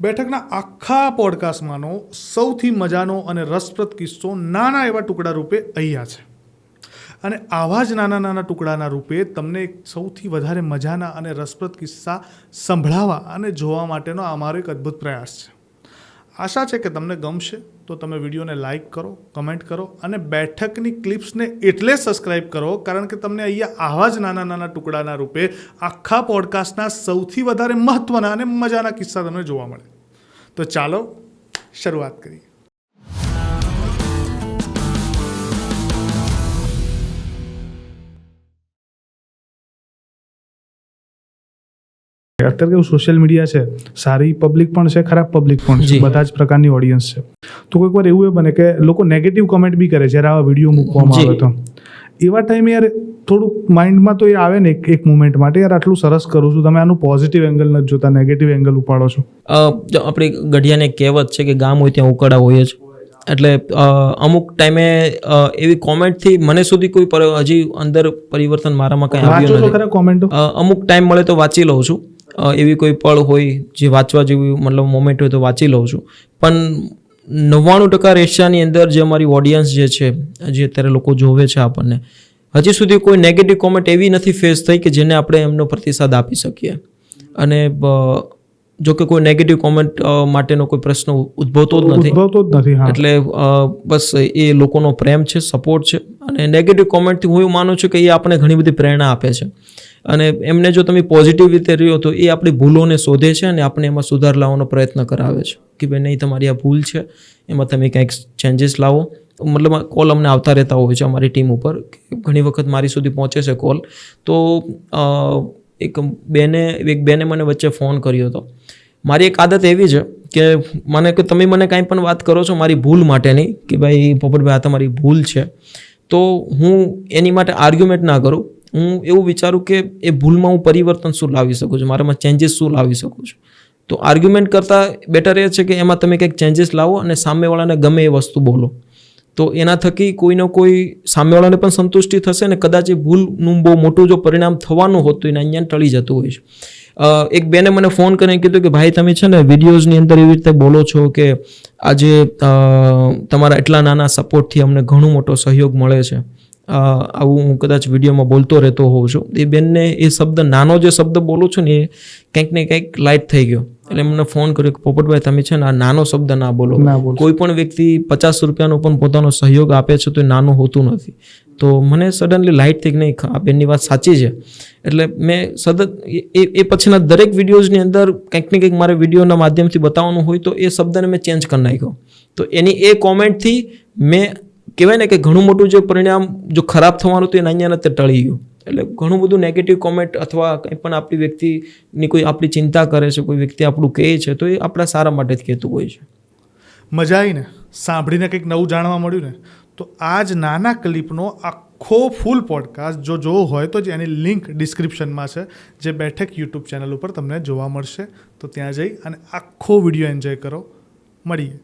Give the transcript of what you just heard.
બેઠકના આખા પોડકાસ્ટમાંનો સૌથી મજાનો અને રસપ્રદ કિસ્સો નાના એવા ટુકડા રૂપે અહીંયા છે. અને આવા જ નાના નાના ટુકડાના રૂપે તમને સૌથી વધારે મજાના અને રસપ્રદ કિસ્સા સંભળાવવા અને જોવા માટેનો અમારો એક અદ્ભુત પ્રયાસ છે. આશા છે કે તમને ગમશે. તો તમે વિડીયોને લાઇક કરો કમેન્ટ કરો અને બેઠકની ક્લિપ્સને એટલે સબસ્ક્રાઇબ કરો, કારણ કે તમને અહીંયા આવા જ નાના નાના ટુકડાના રૂપે આખા પોડકાસ્ટના સૌથી વધારે મહત્ત્વના અને મજાના કિસ્સા તમને જોવા મળે. તો ચાલો શરૂઆત કરીએ. અત્યારે કેવું સોશિયલ મીડિયા છે સારી પબ્લિક પણ છે ખરાબ પબ્લિક પણ છે બધા જ પ્રકારની ઓડિયન્સ છે. તો કોઈક વાર એવું એ બને કે લોકો નેગેટિવ કમેન્ટ બી કરે જ્યારે આવા વીડિયો મૂકવામાં. આવે તો. એવા ટાઈમે યાર થોડુંક માઇન્ડમાં તો એ આવે ને એક એક મુમેન્ટ માટે યાર આટલું સરસ કરું છું તમે આનું પોઝિટિવ એંગલ નથી જોતા નેગેટિવ એંગલ ઉપાડો છો. આપણી ગઢિયાને કહેવત છે કે ગામ હોય ત્યાં ઉકળા હોય જ. એટલે અમુક ટાઈમે એવી કોમેન્ટથી મને સુધી કોઈ હજી અંદર પરિવર્તન મારામાં કંઈ આવ્યું નથી. અમુક ટાઈમ મળે તો વાંચી લઉં છું. એવી કોઈ પળ હોય જે વાંચવા જેવી, મતલબ મોમેન્ટ હોય તો વાંચી લઉં છું. પણ નવ્વાણું ટકા રેશિયાની અંદર જે અમારી ઓડિયન્સ જે છે, જે અત્યારે લોકો જોવે છે આપણને, હજી સુધી કોઈ નેગેટિવ કોમેન્ટ એવી નથી ફેસ થઈ કે જેને આપણે એમનો પ્રતિસાદ આપી શકીએ. અને જો કે કોઈ નેગેટિવ કોમેન્ટ માટેનો કોઈ પ્રશ્ન ઉદ્ભવતો જ નથી. ઉદ્ભવતો જ નથી એટલે બસ એ લોકોનો પ્રેમ છે સપોર્ટ છે અને નેગેટિવ કોમેન્ટથી હું એવું માનું છું કે એ આપણને ઘણી બધી પ્રેરણા આપે છે. અને એમને જો તમે પોઝિટિવ રીતે રહ્યો તો એ આપણી ભૂલોને શોધે છે અને આપણે એમાં સુધાર લાવવાનો પ્રયત્ન કરાવે છે. કે ભાઈ નહીં તમારી આ ભૂલ છે એમાં તમે કંઈક ચેન્જીસ લાવો. મતલબ કોલ અમને આવતા રહેતા હોય છે અમારી ટીમ ઉપર. કે ઘણી વખત મારી સુધી પહોંચે છે કોલ તો એક બેને એક બેને મને વચ્ચે ફોન કર્યો હતો. મારી એક આદત એવી છે કે મને કે તમે મને કાંઈ પણ વાત કરો છો મારી ભૂલ માટેની કે ભાઈ પોપટભાઈ આ તમારી ભૂલ છે. તો હું એની માટે આર્ગ્યુમેન્ટ ના કરું. હું એવું વિચારું કે એ ભૂલમાં હું પરિવર્તન શું લાવી શકું છું? મારામાં ચેન્જીસ શું લાવી શકું છું? તો આર્ગ્યુમેન્ટ કરતાં બેટર એ છે કે એમાં તમે કંઈક ચેન્જીસ લાવો અને સામેવાળાને ગમે એ વસ્તુ બોલો. તો એના થકી કોઈનો કોઈ સામેવાળાને પણ સંતુષ્ટિ થશે અને કદાચ એ ભૂલનું બહુ મોટું જો પરિણામ થવાનું હોતું એને અહીંયા ટળી જતું હોય છે. એક બેને મને ફોન કરીને કીધું કે, ભાઈ, તમે છે ને વિડીયોઝની અંદર એવી રીતે બોલો છો કે આજે તમારા એટલા નાના સપોર્ટથી અમને ઘણો મોટો સહયોગ મળે છે. આવું હું કદાચ વિડીયોમાં બોલતો રહેતો હોઉં છું. એ બેનને એ શબ્દ નાનો જે શબ્દ બોલું છું ને એ કંઈક ને કંઈક લાઇટ થઈ ગયો. એટલે મને ફોન કર્યો કે પોપટભાઈ તમે છે ને આ નાનો શબ્દ ના બોલો. કોઈ પણ વ્યક્તિ પચાસ રૂપિયાનો પણ પોતાનો સહયોગ આપે છે તો એ નાનું હોતું નથી. તો મને સડનલી લાઇટ થઈ નહીં આ બેનની વાત સાચી છે. એટલે મેં સતત એ એ પછીના દરેક વિડીયોઝની અંદર કંઈક ને કંઈક મારે વિડીયોના માધ્યમથી બતાવવાનું હોય તો એ શબ્દને મેં ચેન્જ કરી નાખ્યો. તો એની એ કોમેન્ટથી મેં કહેવાય ને કે ઘણું મોટું જે પરિણામ જો ખરાબ થવાનું હતું એ અહીંયા તે ટળી ગયું. એટલે ઘણું બધું નેગેટિવ કોમેન્ટ અથવા કંઈ પણ આપણી વ્યક્તિની કોઈ આપણી ચિંતા કરે છે, કોઈ વ્યક્તિ આપણું કહે છે, તો એ આપણા સારા માટે જ કહેતું હોય છે. મજા આવીને સાંભળીને કંઈક નવું જાણવા મળ્યું ને, તો આ જ નાના ક્લિપનો આખો ફૂલ પોડકાસ્ટ જો જોવો હોય તો જ એની લિંક ડિસ્ક્રિપ્શનમાં છે, જે બેઠક યુટ્યુબ ચેનલ ઉપર તમને જોવા મળશે. તો ત્યાં જઈ અને આખો વીડિયો એન્જોય કરો. મળીએ.